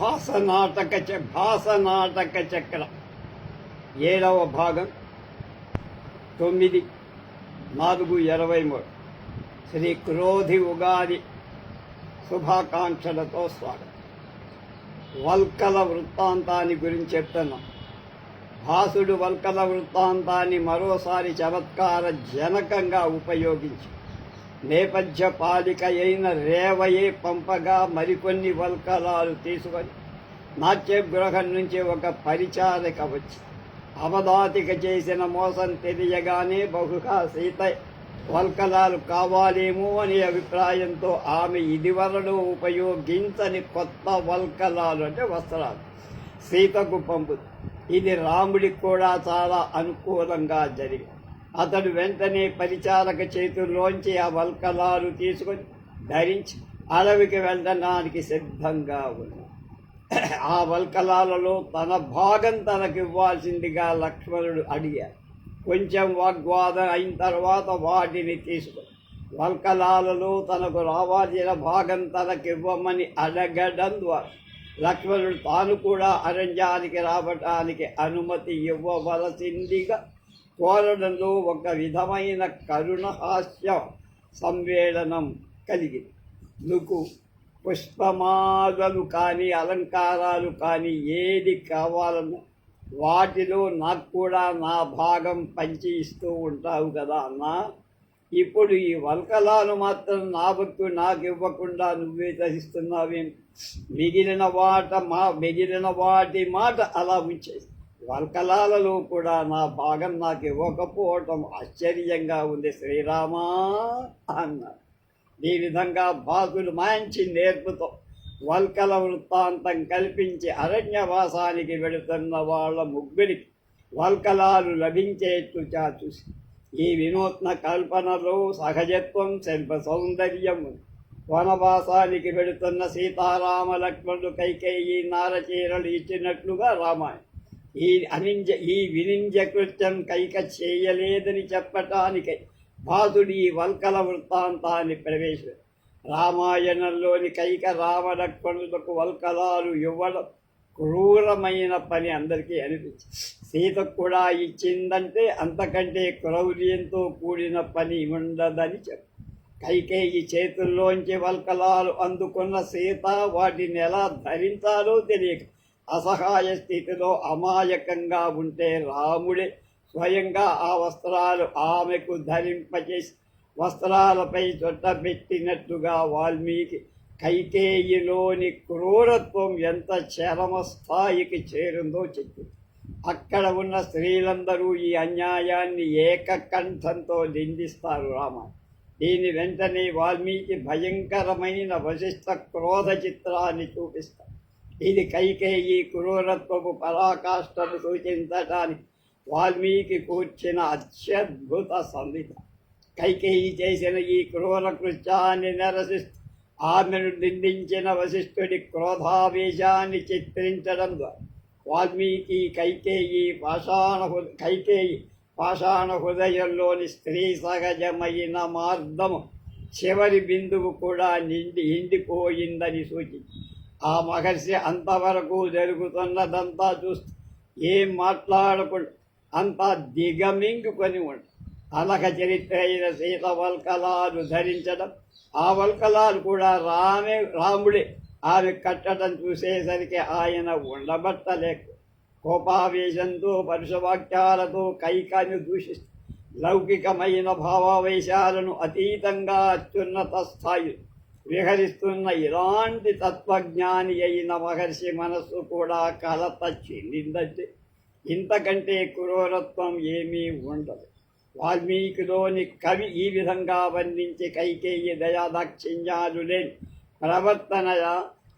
భాసనాటక చ భాసనాటక చక్ర ఏడవ భాగం తొమ్మిది నాలుగు ఇరవై మూడు. శ్రీ క్రోధి ఉగాది శుభాకాంక్షలతో స్వాగతం. వల్కల వృత్తాంతాన్ని గురించి చెప్తున్నాం. భాసుడు వల్కల వృత్తాంతాన్ని మరోసారి చమత్కార జనకంగా ఉపయోగించి నేపథ్య పాలిక అయిన రేవయే పంపగా మరికొన్ని వల్కలాలు తీసుకొని నాట్యగృహం నుంచి ఒక పరిచారిక వచ్చి అవధాతిక చేసిన మోసం తెలియగానే బహుగా సీత వల్కలాలు కావాలేమో అనే అభిప్రాయంతో ఆమె ఇదివరలో ఉపయోగించని కొత్త వల్కలాలు అంటే వస్త్రాలు సీతకు పంపు ఇది రాముడికి కూడా చాలా అనుకూలంగా జరిగింది. అతడు వెంటనే పరిచారక చేతుల్లోంచి ఆ వల్కలారు తీసుకొని ధరించి అడవికి వెళ్ళడానికి సిద్ధంగా ఉంది ఆ వల్కలాలలో తన భాగం తనకివ్వాల్సిందిగా లక్ష్మణుడు అడిగాడు. కొంచెం వాగ్వాదం అయిన తర్వాత వాటిని తీసుకొని వల్కలాలలో తనకు రావాల్సిన భాగం తనకివ్వమని అడగడం ద్వారా లక్ష్మణుడు తాను కూడా అరణ్యానికి రావటానికి అనుమతి ఇవ్వవలసిందిగా కోరడంలో ఒక విధమైన కరుణహాస్య సంవేళనం కలిగింది. నుకు పుష్పమాలలు కానీ అలంకారాలు కానీ ఏది కావాలన్నా వాటిలో నాకు కూడా నా భాగం పంచి ఇస్తూ ఉంటావు కదా అన్నా. ఇప్పుడు ఈ వల్కలాలు మాత్రం నా భక్తు నాకు ఇవ్వకుండా నువ్వే తరిస్తున్నావేం మిగిలిన వాట మా మిగిలిన వాటి మాట అలా ఉంచేసి వల్కలాలలో కూడా నా భాగం నాకు ఇవ్వకపోవటం ఆశ్చర్యంగా ఉంది. శ్రీరామా అన్నారు ఈ విధంగా భాసులు మంచి నేర్పుతో వల్కల వృత్తాంతం కల్పించి అరణ్యవాసానికి వెళుతున్న వాళ్ళ ముగ్గురికి వల్కలాలు లభించేట్టు చూసి ఈ వినూత్న కల్పనలో సహజత్వం శిల్ప సౌందర్యం వనవాసానికి వెళుతున్న సీతారామ లక్ష్మణుడు కైకేయి నారచీరలు ఇచ్చినట్లుగా రామాయణం. ఈ అనింజ ఈ వినింజ కృత్యం కైక చేయలేదని చెప్పటానికి బాధుడి ఈ వల్కల వృత్తాంతాన్ని ప్రవేశ రామాయణంలోని కైక రామలక్ష్మణులకు వల్కలాలు ఇవ్వడం క్రూరమైన పని అందరికీ అనిపించింది సీతకు కూడా ఇచ్చిందంటే అంతకంటే క్రౌర్యంతో కూడిన పని ఉండదని చెప్పు కైకేయి చేతుల్లోంచి వల్కలాలు అందుకున్న సీత వాటిని ఎలా ధరించాలో తెలియక అసహాయ స్థితిలో అమాయకంగా ఉంటే రాముడే స్వయంగా ఆ వస్త్రాలు ఆమెకు ధరింపచేసి వస్త్రాలపై చుట్టబెట్టినట్టుగా వాల్మీకి కైకేయిలోని క్రూరత్వం ఎంత చరమ స్థాయికి చేరిందో చెప్పింది అక్కడ ఉన్న స్త్రీలందరూ ఈ అన్యాయాన్ని ఏకకంఠంతో నిందిస్తారు రామ దీని వెంటనే వాల్మీకి భయంకరమైన వశిష్ట క్రోధ చిత్రాన్ని చూపిస్తారు. ఇది కైకేయి క్రూరత్వపు పరాకాష్ఠను సూచించటానికి వాల్మీకి కూర్చిన అత్యద్భుత సంహిత కైకేయి చేసిన ఈ క్రూర కృత్యాన్ని నిరసిస్తూ ఆమెను నిందించిన వశిష్ఠుడి క్రోధావేశాన్ని చిత్రించడం ద్వారా వాల్మీకి కైకేయి పాషాణ హృ- కైకేయి పాషాణ హృదయంలోని స్త్రీ సహజమైన మార్గము చివరి బిందువు కూడా నిండి ఎండిపోయిందని సూచించింది. ఆ మహర్షి అంతవరకు జరుగుతున్నదంతా చూస్తూ ఏం మాట్లాడకుండా అంతా దిగమింగుకొని ఉండు. అలక చరిత్ర అయిన సీత వల్కలాలు ధరించడం ఆ వల్కలాలు కూడా రామే రాముడే. ఆమె కట్టడం చూసేసరికి ఆయన ఉండబట్టలేక కోపావేశంతో పరుషవాక్యాలతో కైకాన్ని దూషిస్తూ లౌకికమైన భావావేశాలను అతీతంగా అత్యున్నత స్థాయి విహరిస్తున్న ఇలాంటి తత్వజ్ఞాని అయిన మహర్షి మనస్సు కూడా కలత చెందిందంటే ఇంతకంటే క్రూరత్వం ఏమీ ఉండదు. వాల్మీకిలోని కవి ఈ విధంగా వర్ణించి కైకేయి దయాదాక్షిణ్యాలులే ప్రవర్తన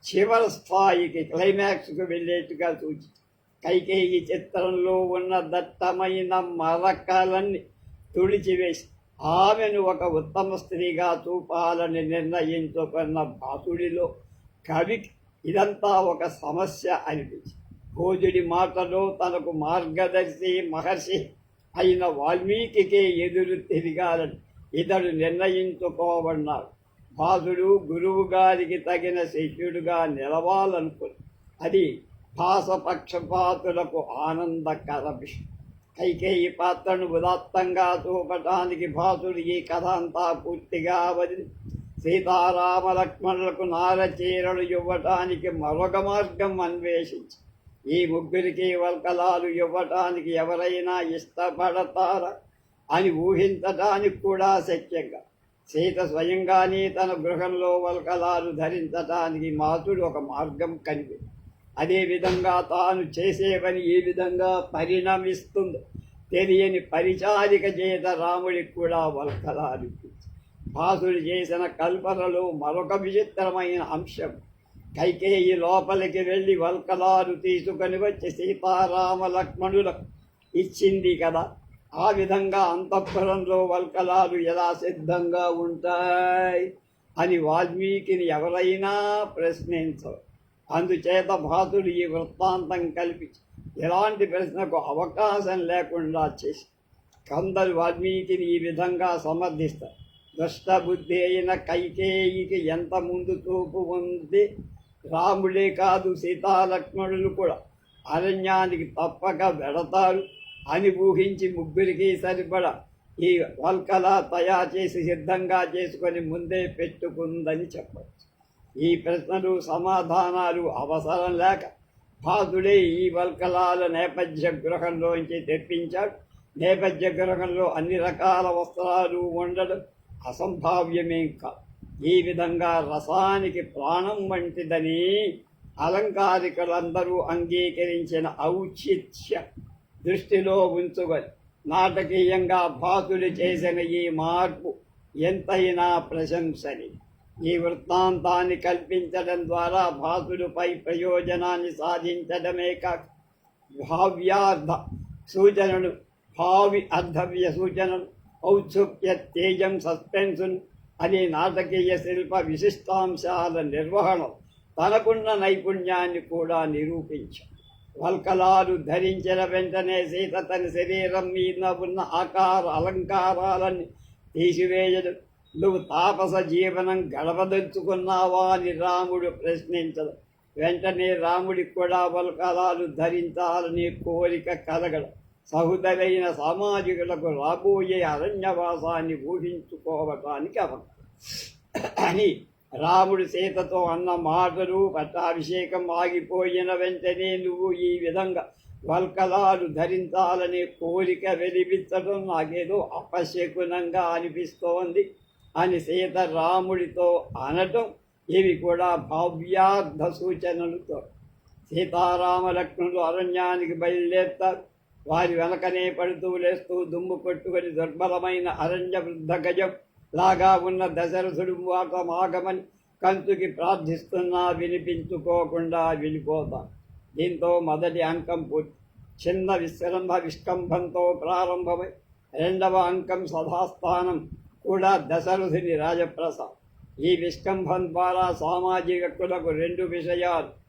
చివరి స్థాయికి క్లైమాక్స్కు వెళ్ళేట్టుగా సూచి కైకేయి చిత్రంలో ఉన్న దట్టమైన మరకలన్నీ తుడిచివేసి ఆమెను ఒక ఉత్తమ స్త్రీగా చూపాలని నిర్ణయించుకున్న భాసుడిలో కవికి ఇదంతా ఒక సమస్య అనిపించింది. భోజుడి మాటలో తనకు మార్గదర్శి మహర్షి అయిన వాల్మీకికే ఎదురు తిరగాలని ఇతడు నిర్ణయించుకోబడినాడు భాసుడు గురువు గారికి తగిన శిష్యుడుగా నిలవాలనుకుని అది భాసపక్షపాతులకు ఆనందకర విషయం. కైకేయి పాత్రను ఉదాత్తంగా చూపటానికి భాసుడు ఈ కథ అంతా పూర్తిగా వదిలి సీతారామ లక్ష్మణులకు నారచీరలు ఇవ్వటానికి మరొక మార్గం అన్వేషించి. ఈ ముగ్గురికి వల్కలాలు ఇవ్వటానికి ఎవరైనా ఇష్టపడతారా అని ఊహించటానికి కూడా శక్యంగా సీత స్వయంగానే తన గృహంలో వల్కలాలు ధరించటానికి మాతుడు ఒక మార్గం కనిపి అదేవిధంగా తాను చేసే పని ఏ విధంగా పరిణమిస్తుందో. తెలియని పరిచారిక చేత రాముడికి కూడా వల్కలాలు భాసుడు చేసిన కల్పనలో మరొక విచిత్రమైన అంశం. కైకేయి లోపలికి వెళ్ళి వల్కలాలు తీసుకొని వచ్చి సీతారామ లక్ష్మణులకు ఇచ్చింది కదా. ఆ విధంగా అంతఃపురంలో వల్కలాలు ఎలా సిద్ధంగా ఉంటాయి అని వాల్మీకిని ఎవరైనా ప్రశ్నించరు. అందుచేత భాసుడు ఈ వృత్తాంతం కల్పించి ఎలాంటి ప్రశ్నకు అవకాశం లేకుండా చేసి కందరు వాల్మీకిని ఈ విధంగా సమర్థిస్తారు. దుష్టబుద్ధి అయిన కైకేయికి ఎంత ముందు చూపు ఉంది? రాముడే కాదు సీతాలక్ష్మణులు కూడా అరణ్యానికి తప్పక వెడతారు. అని ఊహించి ముగ్గురికి సరిపడ ఈ వల్కల తయారు చేసి సిద్ధంగా చేసుకొని ముందే పెట్టుకుందని చెప్పచ్చు. ఈ ప్రశ్నలు సమాధానాలు అవసరం లేక భాసుడే ఈ వల్కలాల నేపథ్య గృహంలోంచి తెప్పించాడు. నేపథ్య గృహంలో అన్ని రకాల వస్త్రాలు ఉండడం అసంభావ్యమేం కాదు ఈ విధంగా రసానికి ప్రాణం వంటిదని అలంకారికులందరూ అంగీకరించిన ఔచిత్య దృష్టిలో ఉంచుకొని నాటకీయంగా భాసుడు చేసిన ఈ మార్పు ఎంతైనా ప్రశంసని. ఈ వృత్తాంతాన్ని కల్పించడం ద్వారా భాసుడిపై ప్రయోజనాన్ని సాధించడమే కాక భావ్యార్థ సూచనలు భావి అర్థవ్య సూచనలు ఔత్సుక్య తేజం సస్పెన్సున్ అనే నాటకీయ శిల్ప విశిష్టాంశాల నిర్వహణ తనకున్న నైపుణ్యాన్ని కూడా నిరూపించాడు వల్కలాలు ధరించిన వెంటనే సీత తన శరీరం మీద ఉన్న ఆకార అలంకారాలన్నీ తీసివేయడం నువ్వు తాపస జీవనం గడపదలుచుకున్నావా అని రాముడు ప్రశ్నించడం వెంటనే రాముడికి కూడా వల్కలాలు ధరించాలని కోరిక కలగడం. సహోదరైన సామాజికులకు రాబోయే అరణ్యవాసాన్ని ఊహించుకోవటానికి అవసరం అని రాముడు సీతతో అన్న మాటలు పట్టాభిషేకం ఆగిపోయిన వెంటనే నువ్వు ఈ విధంగా వల్కలాలు ధరించాలనే కోరిక వెలిపించడం నాకేదో అపశకునంగా అనిపిస్తోంది. అని సీత రాముడితో అనటం ఇవి కూడా భవ్యార్థ సూచనలతో. సీతారామ లక్ష్మణులు అరణ్యానికి బయలుదేరుతారు. వారి వెనకనే పడుతూ లేస్తూ దుమ్ము కొట్టుకొని దుర్బలమైన అరణ్య వృద్ధ గజం లాగా ఉన్న దశరథుడు మాట మాగమని కంతుకి ప్రార్థిస్తున్నా వినిపించుకోకుండా వినిపోతా. దీంతో మొదటి అంకం పూర్తి. చిన్న విశ్రంభ విష్కంభంతో ప్రారంభమై రెండవ అంకం సదాస్థానం కూడా దశరథుని రాజప్రసాద్. ఈ విష్కంభం ద్వారా సామాజికులకు రెండు విషయాలు.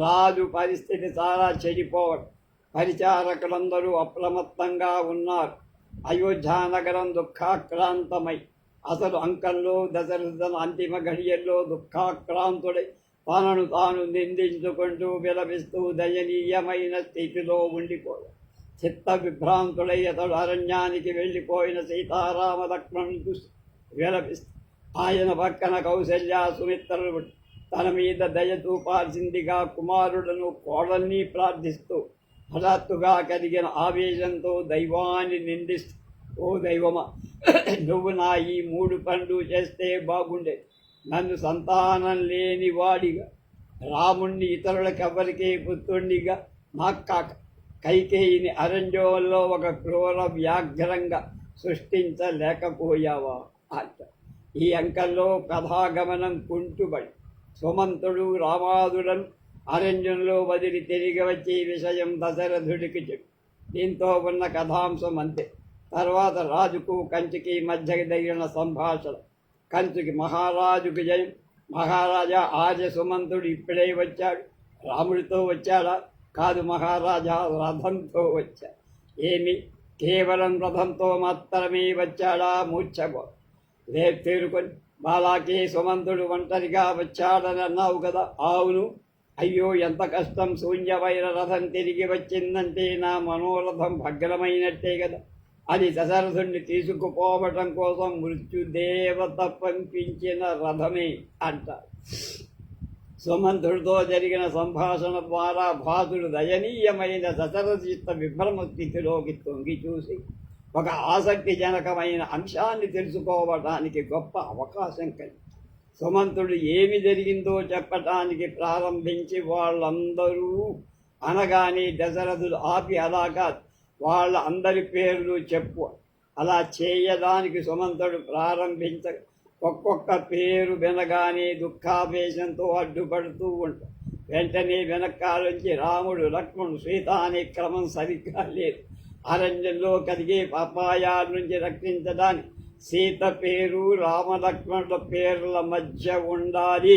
రాజు పరిస్థితి చాలా చెడిపోవడం. పరిచారకులందరూ అప్రమత్తంగా ఉన్నారు. అయోధ్యానగరం దుఃఖాక్రాంతమై. అసలు అంకంలో దశరథన అంతిమ ఘడియల్లో దుఃఖాక్రాంతుడై తనను తాను నిందించుకుంటూ విలపిస్తూ దయనీయమైన స్థితిలో ఉండిపోయాడు. చిత్త విభ్రాంతుడై అతడు అరణ్యానికి వెళ్ళిపోయిన సీతారామ లక్ష్మణ్ విలపిస్తూ ఆయన పక్కన కౌశల్య సుమిత్రుడు తన మీద దయ చూపాల్సిందిగా కుమారుడను కోడల్ని ప్రార్థిస్తూ హఠాత్తుగా కలిగిన ఆవేశంతో దైవాన్ని నిందిస్తూ ఓ దైవమా నువ్వు నా ఈ మూడు పనులు చేస్తే బాగుండే. నన్ను సంతానం లేని వాడిగా రాముణ్ణి ఇతరులకెవ్వరికే పుత్రుణ్ణిగా నాకు కాక కైకేయిని అరణ్యంలో ఒక క్రూర వ్యాఘ్రంగా సృష్టించలేకపోయావా? అంట. ఈ అంకంలో కథాగమనం కుంటుబడి సుమంతుడు రామాదులను అరణ్యంలో వదిలి తిరిగి వచ్చే విషయం దశరథుడికి చెప్పి. దీంతో ఉన్న కథాంశం అంతే. తర్వాత రాజుకు కంచికి మధ్య జరిగిన సంభాషణ. కంచుకి మహారాజుకు జయం. మహారాజా ఆర్య సుమంతుడు ఇప్పుడే వచ్చాడు. రాముడితో వచ్చాడా? కాదు మహారాజా రథంతో వచ్చా. ఏమి? కేవలం రథంతో మాత్రమే వచ్చాడా మూర్ఛపో రేపు తేరుకొని బాలాకే సుమంతుడు ఒంటరిగా వచ్చాడని అన్నావు కదా. అవును. అయ్యో ఎంత కష్టం. శూన్యమైన రథం తిరిగి వచ్చిందంటే నా మనోరథం భగ్నమైనట్టే కదా. అది దశరథుణ్ణి తీసుకుపోవటం కోసం మృత్యుదేవత పంపించిన రథమే అంటారు సుమంతుడితో జరిగిన సంభాషణ ద్వారా భాసుడు దయనీయమైన దశరథిత విభ్రమ స్థితిలోకి తొంగి చూసి ఒక ఆసక్తిజనకమైన అంశాన్ని తెలుసుకోవటానికి గొప్ప అవకాశం కలిగి. సుమంతుడు ఏమి జరిగిందో చెప్పటానికి ప్రారంభించి వాళ్ళందరూ అనగానే దశరథులు ఆపి అలా కాదు వాళ్ళ అందరి పేర్లు చెప్పు అలా చేయడానికి సుమంతుడు ప్రారంభించ ఒక్కొక్క పేరు వినగానే దుఃఖావేశంతో అడ్డుపడుతూ ఉంటాడు వెంటనే వెనకాలంచి రాముడు లక్ష్మణుడు సీత అనే క్రమం సరిగ్గా లేదు. అరణ్యంలో కలిగే అపాయాల నుంచి రక్షించడానికి సీత పేరు రామలక్ష్మణుల పేర్ల మధ్య ఉండాలి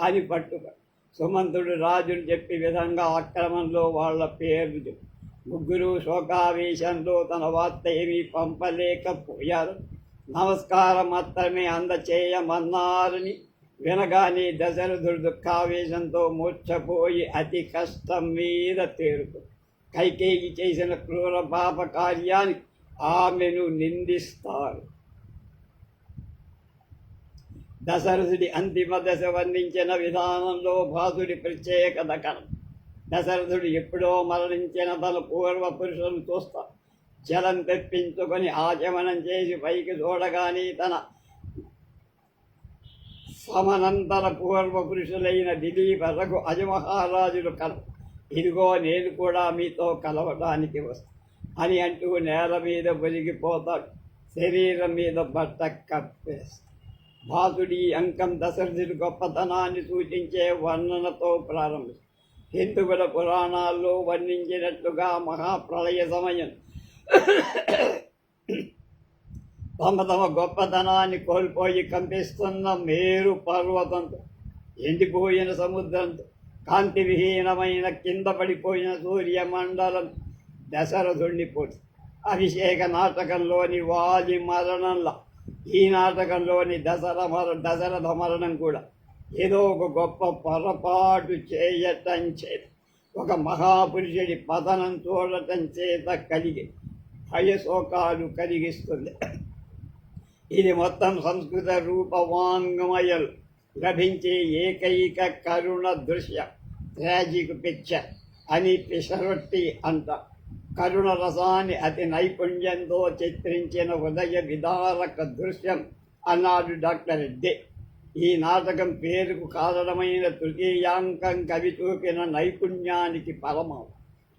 అని పట్టుబడి సుమంతుడు రాజును చెప్పే విధంగా ఆక్రమంలో వాళ్ళ పేర్లు చెప్పు. ముగ్గురు శోకావేశంలో తన వార్త ఏమీ పంపలేకపోయారు. నమస్కారం మాత్రమే అందచేయమన్నారని వినగానే దశరథుడు దుఃఖావేశంతో మూర్ఛపోయి అతి కష్టం మీద తేరుకు. కైకేయి చేసిన క్రూర పాప కార్యాన్ని ఆమెను నిందిస్తారు. దశరథుడి అంతిమ దశ వర్ణించిన విధానంలో భాసుడి ప్రత్యేకత కరం దశరథుడు ఎప్పుడో మరణించిన తన పూర్వ పురుషులను చూస్తా జలం తెప్పించుకొని ఆచమనం చేసి పైకి చూడగానే తన సమనంతర పూర్వ పురుషులైన దిలీప రఘు అజమహారాజులు కల ఇదిగో నేను కూడా మీతో కలవడానికి వస్తా అని అంటూ నేల మీద ఒరిగిపోతాడు శరీరం మీద బట్ట కప్పేస్తాడు భాసుడి అంకం దశరథుడి గొప్పతనాన్ని సూచించే వర్ణనతో ప్రారంభిస్తాడు హిందువుల పురాణాల్లో వర్ణించినట్లుగా మహాప్రళయ సమయం తమ తమ గొప్పతనాన్ని కోల్పోయి కంపిస్తున్న మేరు పర్వతంతో ఎండిపోయిన సముద్రంతో కాంతి విహీనమైన కింద పడిపోయిన సూర్యమండలం దశరథుణ్ణి పోటీ. అభిషేక నాటకంలోని వాలి మరణంలా ఈ నాటకంలోని దశర మర దశరథ మరణం కూడా ఏదో ఒక గొప్ప పొరపాటు చేయటం చేత ఒక మహాపురుషుడి పతనం చూడటం చేత కలిగి భయశోకాలు కలిగిస్తుంది. ఇది మొత్తం సంస్కృత రూపవాంగమయలు. లభించే ఏకైక కరుణ దృశ్య ట్రాజిక్ పిక్చర్ అని పిషరొట్టి అంట కరుణ రసాన్ని అతి నైపుణ్యంతో చిత్రించిన హృదయ విదారక దృశ్యం అన్నాడు డాక్టర్ రెడ్డి. ఈ నాటకం పేరుకు కారణమైన తృతీయాంకం కవి చూపిన నైపుణ్యానికి పరమం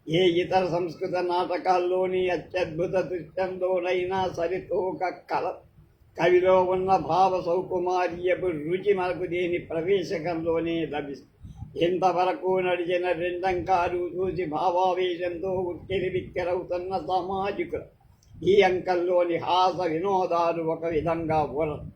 ఏ ఇతర సంస్కృత నాటకాల్లోని అత్యద్భుత దృశ్యంలోనైనా సరితూక కల కవిలో ఉన్న భావ సౌకుమార్యపు రుచి మనకు దేని ప్రవేశకంలోనే లభిస్తుంది ఇంతవరకు నడిచిన రెండంకాలు చూసి భావావేశంతో ఉక్కిరి బిక్కిరవుతున్న సామాజికులు ఈ అంకంలోని హాస వినోదాలు ఒక విధంగా ఊరదు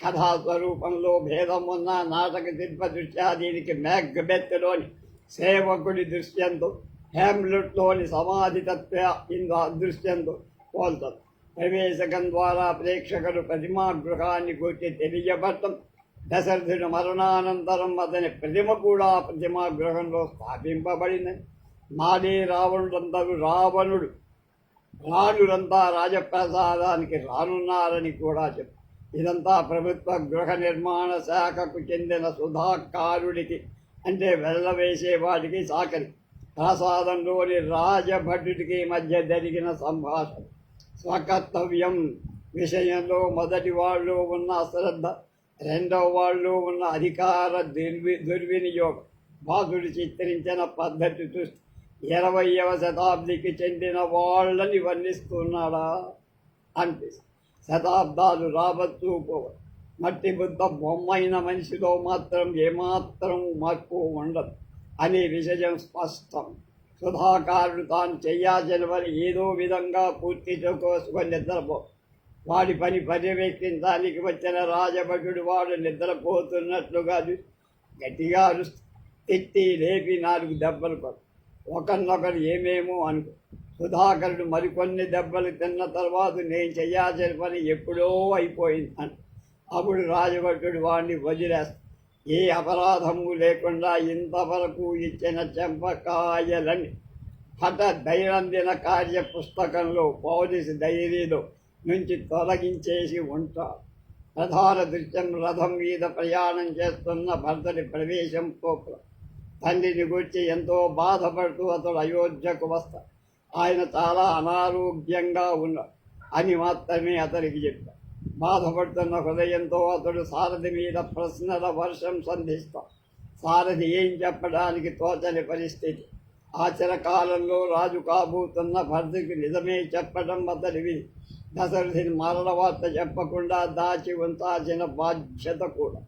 కథా స్వరూపంలో భేదం ఉన్న నాటక శిల్ప దృశ్యా దీనికి మ్యాగ్బెత్లోని సేవకుడి దృశ్యంతో హ్యామ్లెట్లోని సమాధి తత్వ ఇందు అదృశ్యంతో పోల్తారు ప్రవేశకం ద్వారా ప్రేక్షకులు ప్రతిమా గృహాన్ని గురించి తెలియబడటం దశరథుడు మరణానంతరం అతని ప్రతిమ కూడా ప్రతిమా గృహంలో స్థాపింపబడిందని మాడే రావణుడంతరు రావణుడు రాణులంతా రాజప్రసాదానికి రానున్నారని కూడా చెప్పు ఇదంతా ప్రభుత్వ గృహ నిర్మాణ శాఖకు చెందిన సుధాకారుడికి అంటే వెళ్ళవేసేవాడికి సాకరి ప్రసాదంలోని రాజభటుడికి మధ్య జరిగిన సంభాషణ. స్వకర్తవ్యం విషయంలో మొదటి వాళ్ళు ఉన్న అశ్రద్ధ రెండవ వాళ్ళు ఉన్న అధికార దుర్వి దుర్వినియోగం. బాధుడు చిత్రించిన పద్ధతి చూస్తే ఇరవయవ శతాబ్దికి చెందిన వాళ్ళని వర్ణిస్తున్నాడా? అనిపిస్తుంది శతాబ్దాలు రావచ్చు పోవచ్చు మట్టి బుద్ధ బొమ్మైన మనిషిలో మాత్రం ఏమాత్రం మార్పు ఉండదు. అనే విషయం స్పష్టం. సుధాకారుడు తాను చేయాల్సిన పని ఏదో విధంగా పూర్తి చేసుకోసుకొని నిద్రపో. వాడి పని పర్యవేక్షించడానికి వచ్చిన రాజభటుడు వాడు నిద్రపోతున్నట్లుగా గట్టిగా తిట్టి లేపి నాలుగు దెబ్బలు కొడు ఒకరినొకరు ఏమేమో అనుకో. సుధాకరుడు మరికొన్ని దెబ్బలు తిన్న తర్వాత నేను చేయాల్సిన పని ఎప్పుడో అయిపోయింది అని. అప్పుడు రాజభటుడు వాడిని వదిలేస్తాను ఏ అపరాధము లేకుండా ఇంతవరకు ఇచ్చిన చెంపకాయలని హఠ దైనందిన కార్య పుస్తకంలో పోలీసు డైరీలో నుంచి తొలగించేసి ఉంటారు ప్రధాన దృశ్యం రథం మీద ప్రయాణం చేస్తున్న భర్తని ప్రవేశంతో తండ్రిని గురించి ఎంతో బాధపడుతూ అతడు అయోధ్యకు వస్తాడు ఆయన చాలా అనారోగ్యంగా ఉన్నాడు. అని మాత్రమే అతనికి చెప్పాడు బాధపడుతున్న హృదయంతో అతడు సారథి మీద ప్రశ్నల వర్షం సంధిస్తా సారథి ఏం చెప్పడానికి తోచని పరిస్థితి. ఆచరకాలంలో రాజు కాబోతున్న భర్తకి నిజమే చెప్పడం అతడివి. దశరథిని మరణ వార్త చెప్పకుండా దాచి ఉంచాల్సిన బాధ్యత కూడా.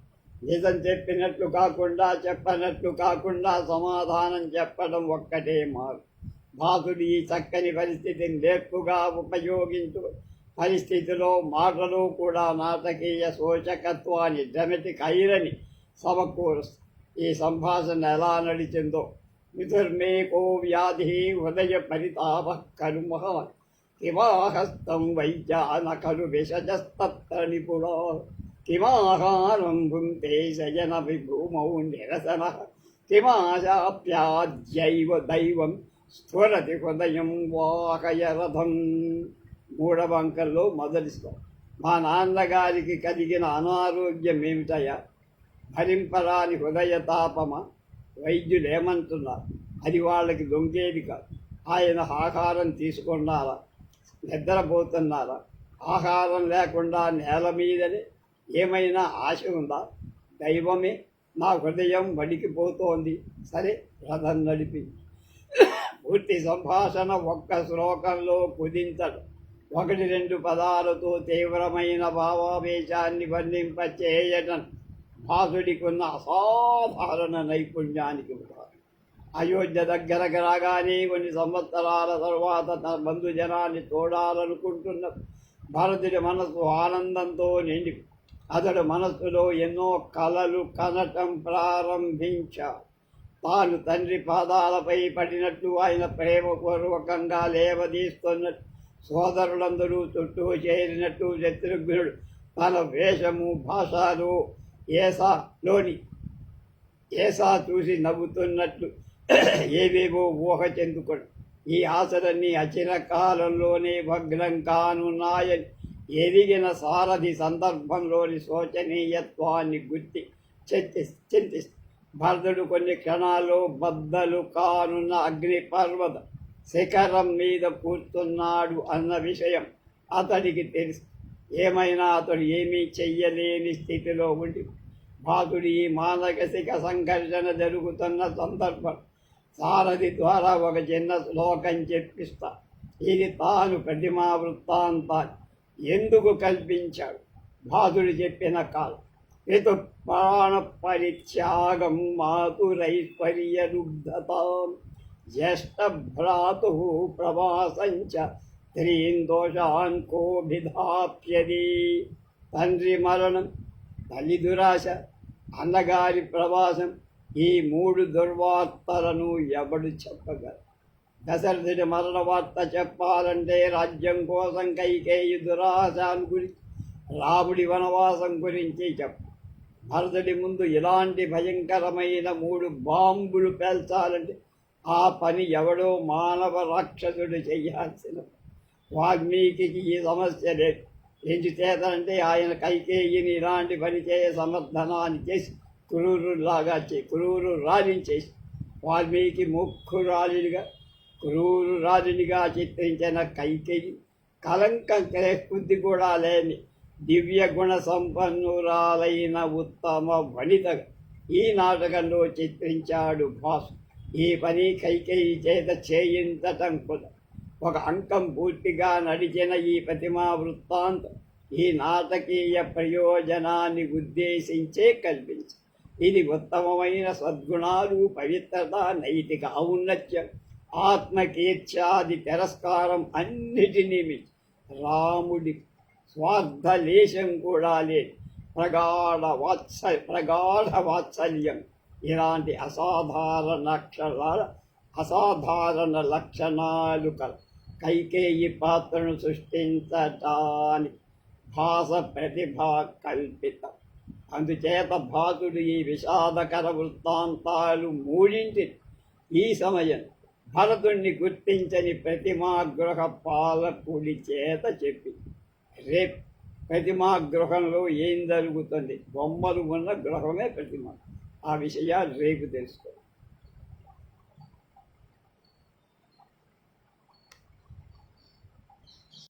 నిజం చెప్పినట్లు కాకుండా చెప్పనట్లు కాకుండా సమాధానం చెప్పడం ఒక్కటే మారు భాసుడు ఈ చక్కని పరిస్థితిని లేపుగా ఉపయోగించు పరిస్థితిలో మాటలు కూడా నాటకీయ సూచకత్వాన్ని దమితి కైరని సమకూరుస్తుంది ఈ సంభాషణ ఎలా నడిచిందో. మిథుర్మేకో వ్యాధి హృదయ పరితాప కనుమహ కిమాహస్తం వైద్యాన ఖలు విషజస్తత్ర నిపుణో కిమాహారం భుంతే శయన విభూమౌ నిరసన కిమాశాప్యాద్యైవ దైవం స్ఫురతి హృదయం వాహయరథం మూడవంకల్లో మొదలిస్తాం. మా నాన్నగారికి కలిగిన అనారోగ్యం ఏమిటయా భరింపరాని హృదయ తాపమ? వైద్యులేమంటున్నారు అది వాళ్ళకి దొంగేది కాదు. ఆయన ఆహారం తీసుకున్నారా? నిద్రపోతున్నారా? ఆహారం లేకుండా నేల మీదనే ఏమైనా ఆశ ఉందా? దైవమే నా హృదయం వడికిపోతోంది సరే రథం నడిపి. పూర్తి సంభాషణ ఒక్క శ్లోకంలో కుదించడం ఒకటి రెండు పదాలతో తీవ్రమైన భావావేశాన్ని వర్ణింప చేయటం భాసుడికి ఉన్న అసాధారణ నైపుణ్యానికి ఉదాహరణ. అయోధ్య దగ్గరకు రాగానే కొన్ని సంవత్సరాల తరువాత తన బంధుజనాన్ని చూడాలనుకుంటున్న భరతుడి మనసు ఆనందంతో నిండి అతడు మనస్సులో ఎన్నో కలలు కనటం ప్రారంభించాడు. తాను తండ్రి పాదాలపై పడినట్లు ఆయన ప్రేమపూర్వకంగా లేవదీస్తున్నట్టు సోదరులందరూ చుట్టూ చేరినట్టు శత్రుఘ్నుడు తన వేషము భాషలు ఏసాలోని ఏసా చూసి నవ్వుతున్నట్లు ఏవేవో ఊహ చెందుకోడు ఈ ఆశలన్నీ అచిర కాలంలోనే భగ్నం కానున్నాయని ఎదిగిన సారథి సందర్భంలోని శోచనీయత్వాన్ని గుర్తి చింతి చింతిస్తూ భరతుడు కొన్ని క్షణాల్లో బద్దలు కానున్న అగ్నిపర్వత శిఖరం మీద కూర్చున్నాడు అన్న విషయం అతడికి తెలుసు. ఏమైనా అతడు ఏమీ చెయ్యలేని స్థితిలో ఉండి బాధుడు ఈ మానసిక సంఘర్షణ జరుగుతున్న సందర్భం సారథి ద్వారా ఒక చిన్న శ్లోకం చెప్పిస్తా. ఇది తాను ప్రతిమా వృత్తాంతాన్ని ఎందుకు కల్పించాడు? బాధుడు చెప్పిన కాలం. పితు ప్రాణ పరిత్యాగం మాతురైశ్వర్యరుగ్ధతాం జ్యేష్ఠభ్రాతు ప్రవాసంచ స్త్రీన్ దోషాన్ కోభిధాప్యది తండ్రి మరణం తల్లి దురాశ అన్నగారి ప్రవాసం ఈ మూడు దుర్వార్తలను ఎవడు చెప్పగలరు దశరథుడి మరణ వార్త చెప్పాలంటే రాజ్యం కోసం కైకేయి దురాశాన్ గురించి రాముడి వనవాసం గురించి చెప్పు భరతుడి ముందు ఇలాంటి భయంకరమైన మూడు బాంబులు పేల్చాలంటే ఆ పని ఎవడో మానవ రాక్షసుడు చేయాల్సిన వాల్మీకి ఈ సమస్య లేదు. ఎందుచేతంటే ఆయన కైకేయిని ఇలాంటి పని చేయ సమర్థనాన్ని చేసి క్రూరులాగా చే క్రూరు రాజుని వాల్మీకి ముక్కురాలిగా క్రూరు రాజునిగా చిత్రించిన కైకేయి కలంకం కొద్ది కూడా లేని దివ్య గుణ సంపన్నురాలైన ఉత్తమ వనిత ఈ నాటకంలో చిత్రించాడు భాసు ఈ పని కైకేయి చేత చేయించటం ఒక అంకం పూర్తిగా నడిచిన ఈ ప్రతిమా వృత్తాంతం ఈ నాటకీయ ప్రయోజనాన్ని ఉద్దేశించే కల్పించి. ఇది ఉత్తమమైన సద్గుణాలు పవిత్రత నైతిక ఔన్నత్యం ఆత్మకీర్త్యాది తిరస్కారం అన్నిటినీ మించి. రాముడి స్వార్థలేశం కూడా లేదు. ప్రగాఢ వాత్స ప్రగాఢ వాత్సల్యం. ఇలాంటి అసాధారణ అసాధారణ లక్షణాలు కల కైకేయి పాత్రను సృష్టించటానికి భాష ప్రతిభ కల్పితం. అందుచేత భాసుడు ఈ విషాదకర వృత్తాంతాలు మూడింటి ఈ సమయం భరతుణ్ణి గుర్తించని ప్రతిమాగృహ పాలకుడి చేత చెప్పి రేపు ప్రతిమా గృహంలో ఏం జరుగుతుంది? బొమ్మలు ఉన్న గృహమే ప్రతిమ. ఆ విషయాలు రేపు తెలుసుకో.